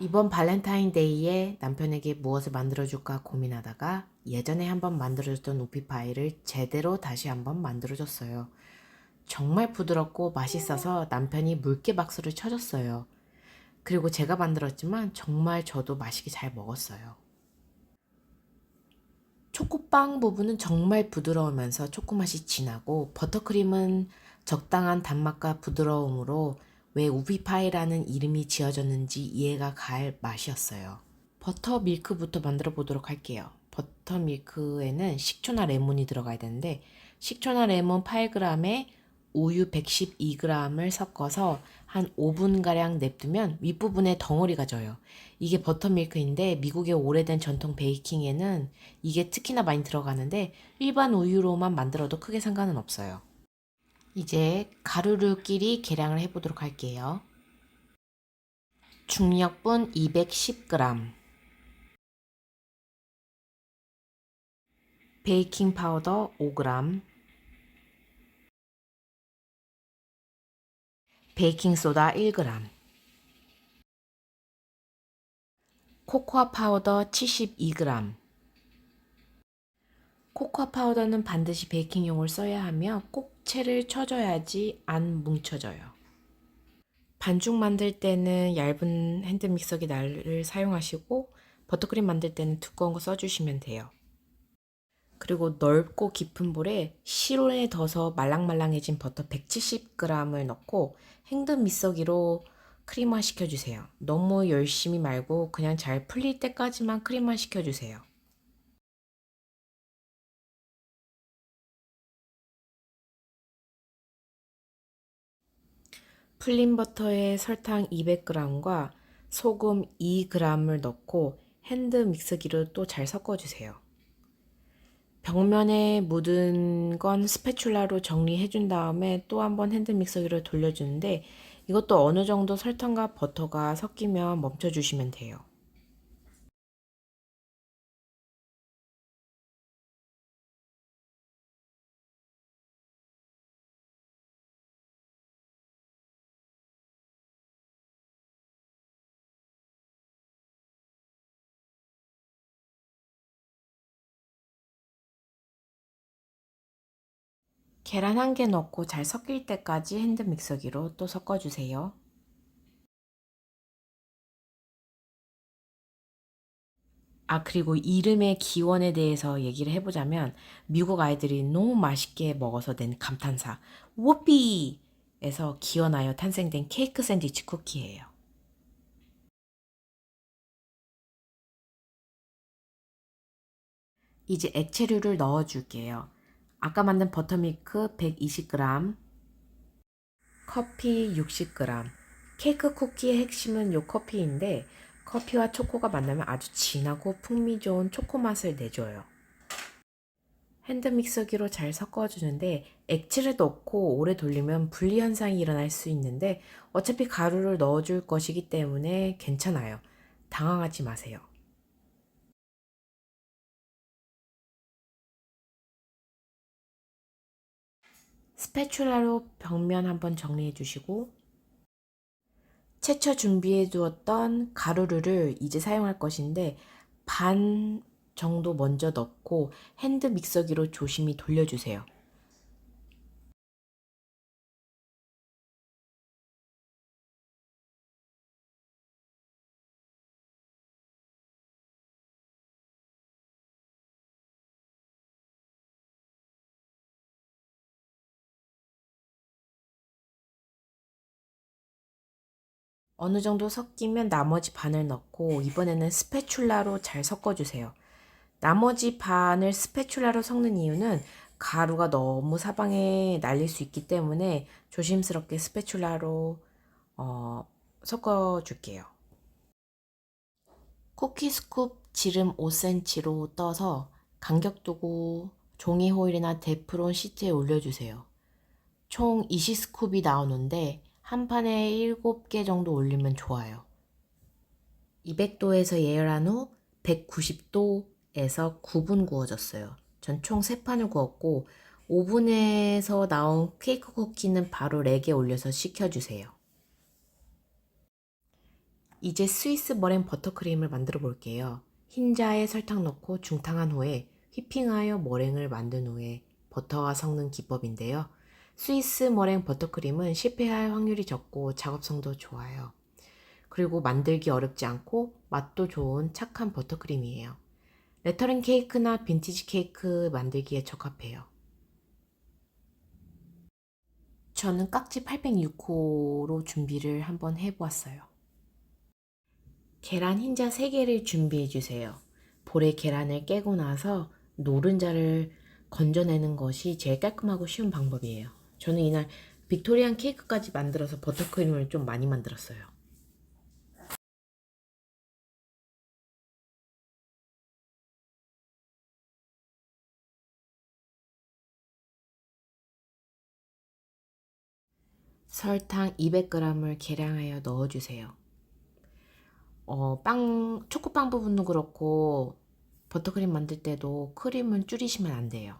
이번 발렌타인데이에 남편에게 무엇을 만들어줄까 고민하다가 예전에 한번 만들어줬던 우피 파이를 제대로 다시 한번 만들어줬어요. 정말 부드럽고 맛있어서 남편이 물개 박수를 쳐줬어요. 그리고 제가 만들었지만 정말 저도 맛있게 잘 먹었어요. 초코빵 부분은 정말 부드러우면서 초코맛이 진하고 버터크림은 적당한 단맛과 부드러움으로 왜 우피파이라는 이름이 지어졌는지 이해가 갈 맛이었어요. 버터 밀크부터 만들어 보도록 할게요. 버터 밀크에는 식초나 레몬이 들어가야 되는데 식초나 레몬 8g에 우유 112g을 섞어서 한 5분가량 냅두면 윗부분에 덩어리가 져요. 이게 버터밀크인데 미국의 오래된 전통 베이킹에는 이게 특히나 많이 들어가는데 일반 우유로만 만들어도 크게 상관은 없어요. 이제 가루류 끼리 계량을 해보도록 할게요. 중력분 210g 베이킹 파우더 5g 베이킹 소다 1g 코코아 파우더 72g 코코아 파우더는 반드시 베이킹용을 써야 하며 꼭 채를 쳐줘야지 안 뭉쳐져요. 반죽 만들 때는 얇은 핸드 믹서기 날을 사용하시고 버터크림 만들 때는 두꺼운 거 써주시면 돼요. 그리고 넓고 깊은 볼에 실온에 둬서 말랑말랑해진 버터 170g을 넣고 핸드 믹서기로 크림화 시켜주세요. 너무 열심히 말고 그냥 잘 풀릴 때까지만 크림화 시켜주세요. 풀린 버터에 설탕 200g과 소금 2g을 넣고 핸드 믹서기로 또 잘 섞어주세요. 벽면에 묻은 건 스패츌라로 정리해 준 다음에 또 한번 핸드 믹서기로 돌려주는데 이것도 어느 정도 설탕과 버터가 섞이면 멈춰주시면 돼요. 계란 한 개 넣고 잘 섞일 때까지 핸드 믹서기로 또 섞어주세요. 아, 그리고 이름의 기원에 대해서 얘기를 해보자면, 미국 아이들이 너무 맛있게 먹어서 낸 감탄사, 워피 에서 기원하여 탄생된 케이크 샌드위치 쿠키예요. 이제 액체류를 넣어줄게요. 아까 만든 버터밀크 120g, 커피 60g. 케이크 쿠키의 핵심은 요 커피인데 커피와 초코가 만나면 아주 진하고 풍미 좋은 초코 맛을 내줘요. 핸드 믹서기로 잘 섞어주는데 액체를 넣고 오래 돌리면 분리 현상이 일어날 수 있는데 어차피 가루를 넣어줄 것이기 때문에 괜찮아요. 당황하지 마세요. 스패츌라로 벽면 한번 정리해 주시고 채쳐 준비해 두었던 가루를 이제 사용할 것인데 반 정도 먼저 넣고 핸드 믹서기로 조심히 돌려주세요. 어느 정도 섞이면 나머지 반을 넣고 이번에는 스패츌라로 잘 섞어주세요. 나머지 반을 스패츌라로 섞는 이유는 가루가 너무 사방에 날릴 수 있기 때문에 조심스럽게 스패츌라로 어, 섞어줄게요. 쿠키 스쿱 지름 5cm로 떠서 간격 두고 종이 호일이나 데프론 시트에 올려주세요. 총 20스쿱이 나오는데 한 판에 7개 정도 올리면 좋아요. 200도에서 예열한 후 190도에서 9분 구워졌어요. 전 총 3판을 구웠고 오븐에서 나온 케이크 쿠키는 바로 렉에 올려서 식혀주세요. 이제 스위스 머랭 버터크림을 만들어 볼게요. 흰자에 설탕 넣고 중탕한 후에 휘핑하여 머랭을 만든 후에 버터가 섞는 기법인데요. 스위스 머랭 버터크림은 실패할 확률이 적고 작업성도 좋아요. 그리고 만들기 어렵지 않고 맛도 좋은 착한 버터크림이에요. 레터링 케이크나 빈티지 케이크 만들기에 적합해요. 저는 깍지 806호로 준비를 한번 해보았어요. 계란 흰자 3개를 준비해 주세요. 볼에 계란을 깨고 나서 노른자를 건져내는 것이 제일 깔끔하고 쉬운 방법이에요. 저는 이날 빅토리안 케이크까지 만들어서 버터크림을 좀 많이 만들었어요. 설탕 200g을 계량하여 넣어주세요. 어, 빵, 초코빵 부분도 그렇고, 버터크림 만들 때도 크림은 줄이시면 안 돼요.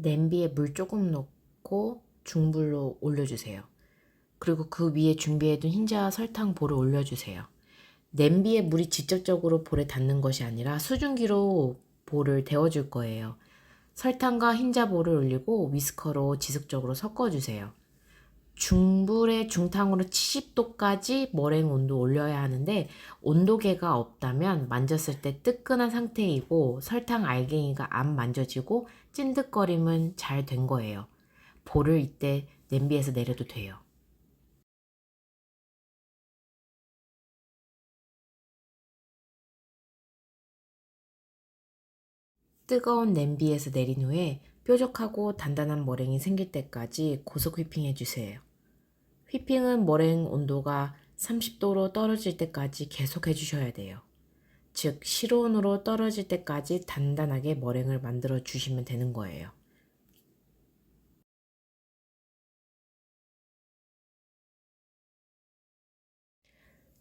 냄비에 물 조금 넣고 중불로 올려주세요. 그리고 그 위에 준비해둔 흰자 설탕 볼을 올려주세요. 냄비에 물이 직접적으로 볼에 닿는 것이 아니라 수증기로 볼을 데워줄 거예요. 설탕과 흰자 볼을 올리고 위스커로 지속적으로 섞어주세요. 중불에 중탕으로 70도까지 머랭 온도 올려야 하는데 온도계가 없다면 만졌을 때 뜨끈한 상태이고 설탕 알갱이가 안 만져지고 찐득거림은 잘 된 거예요. 볼을 이때 냄비에서 내려도 돼요. 뜨거운 냄비에서 내린 후에 뾰족하고 단단한 머랭이 생길 때까지 고속 휘핑해 주세요. 휘핑은 머랭 온도가 30도로 떨어질 때까지 계속 해주셔야 돼요. 즉, 실온으로 떨어질 때까지 단단하게 머랭을 만들어 주시면 되는 거예요.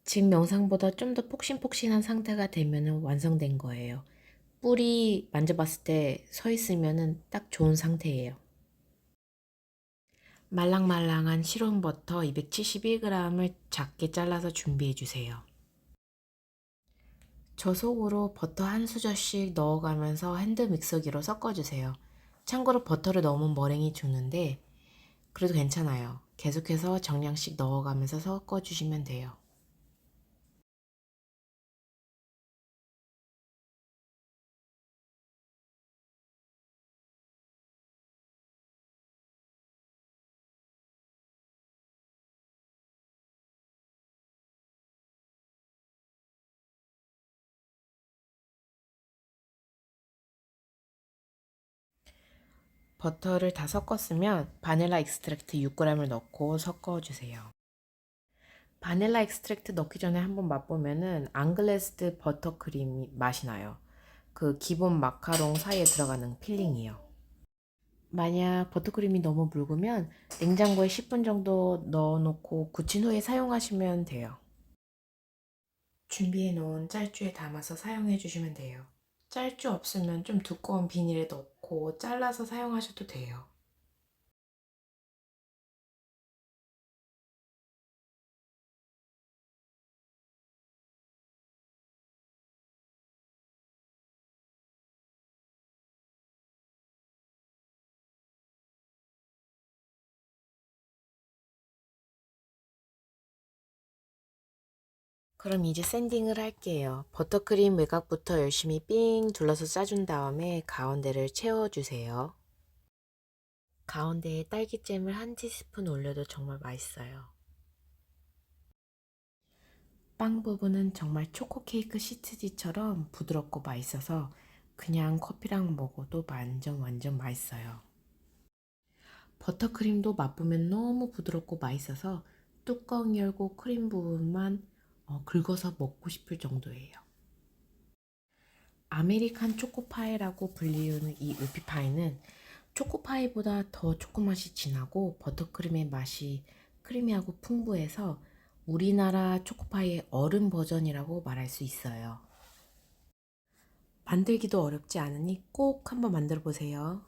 지금 영상보다 좀 더 폭신폭신한 상태가 되면 완성된 거예요. 뿔이 만져봤을 때 서 있으면 딱 좋은 상태예요. 말랑말랑한 실온 버터 271g을 작게 잘라서 준비해 주세요. 저속으로 버터 한 수저씩 넣어가면서 핸드 믹서기로 섞어주세요. 참고로 버터를 넣으면 머랭이 죽는데 그래도 괜찮아요. 계속해서 정량씩 넣어가면서 섞어주시면 돼요. 버터를 다 섞었으면 바닐라 익스트랙트 6g을 넣고 섞어주세요. 바닐라 익스트랙트 넣기 전에 한번 맛보면은 앙글레스드 버터크림 맛이 나요. 그 기본 마카롱 사이에 들어가는 필링이요. 만약 버터크림이 너무 묽으면 냉장고에 10분 정도 넣어놓고 굳힌 후에 사용하시면 돼요. 준비해 놓은 짤주에 담아서 사용해 주시면 돼요. 짤주 없으면 좀 두꺼운 비닐에 넣고 잘라서 사용하셔도 돼요. 그럼 이제 샌딩을 할게요. 버터크림 외곽부터 열심히 삥 둘러서 짜준 다음에 가운데를 채워주세요. 가운데에 딸기잼을 한 티스푼 올려도 정말 맛있어요. 빵 부분은 정말 초코 케이크 시트지처럼 부드럽고 맛있어서 그냥 커피랑 먹어도 완전 완전 맛있어요. 버터크림도 맛보면 너무 부드럽고 맛있어서 뚜껑 열고 크림 부분만 어, 긁어서 먹고 싶을 정도예요. 아메리칸 초코파이라고 불리우는 이 우피파이는 초코파이보다 더 초코맛이 진하고 버터크림의 맛이 크리미하고 풍부해서 우리나라 초코파이의 얼음 버전이라고 말할 수 있어요. 만들기도 어렵지 않으니 꼭 한번 만들어 보세요.